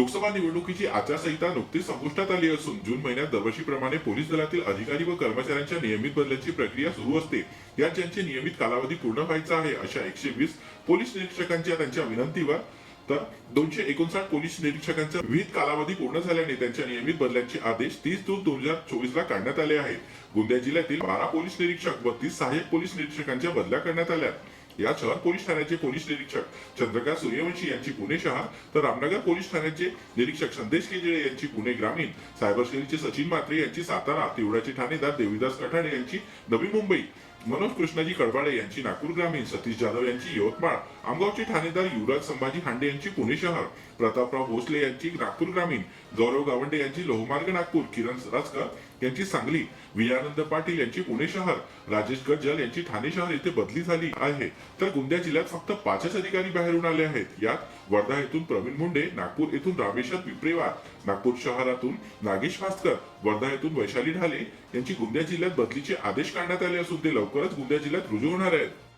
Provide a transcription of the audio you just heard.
लोकसभा निवडणुकीची आचारसंहिता नुकतीच संपुष्टात आली असून जून महिन्यात दरवर्षीप्रमाणे पोलीस दलातील अधिकारी व कर्मचाऱ्यांच्या नियमित बदल्याची प्रक्रिया सुरू असते. यात ज्यांचे नियमित कालावधी पूर्ण व्हायचा आहे अशा एकशे वीस पोलीस निरीक्षकांच्या त्यांच्या विनंतीवर तर दोनशे एकोणसाठ पोलीस निरीक्षकांचा विविध कालावधी पूर्ण झाल्याने त्यांच्या नियमित बदल्यांचे आदेश तीस जून दोन हजार चोवीस ला काढण्यात आले आहेत. गोंदिया जिल्ह्यातील बारा पोलीस निरीक्षक व तीस सहाय्यक पोलीस निरीक्षकांच्या बदल्या करण्यात आल्या. या शहर पोलीस ठाण्याचे पोलीस निरीक्षक चंद्रकांत सूर्यवंशी यांची पुणे शहर तर रामनगर पोलीस ठाण्याचे निरीक्षक संदेश केजळे यांची पुणे ग्रामीण सायबर सेलचे सचिन म्हात्रे यांची सातारा तिवड्याचे ठाणेदार देवीदास कठाणे यांची नवी मुंबई मनोज कृष्णाजी कडबाडे यांची नागपूर ग्रामीण सतीश जाधव यांची यवतमाळ आमगावचे ठाणेदार युवराज संभाजी हांडे यांची पुणे शहर प्रतापराव भोसले यांची नागपूर ग्रामीण गौरव गावंडे यांची लोहमार्ग नागपूर किरण राजकर यांची सांगली विजयानंद पाटील यांची पुणे शहर राजेश गज्जल यांची ठाणे शहर येथे बदली झाली आहे. तर गोंदिया जिल्ह्यात फक्त पाचच अधिकारी बाहेरून आले आहेत. यात वर्धा येथून प्रवीण मुंडे नागपूर येथून रामेश्वर पिपरेवार नागपूर शहरातून नागेश भास्कर वर्धा येथून वैशाली ढाले यांची गोंदिया जिल्ह्यात बदलीचे आदेश काढण्यात आले असून ते लवकरच गोंदिया जिल्ह्यात रुजू होणार आहेत.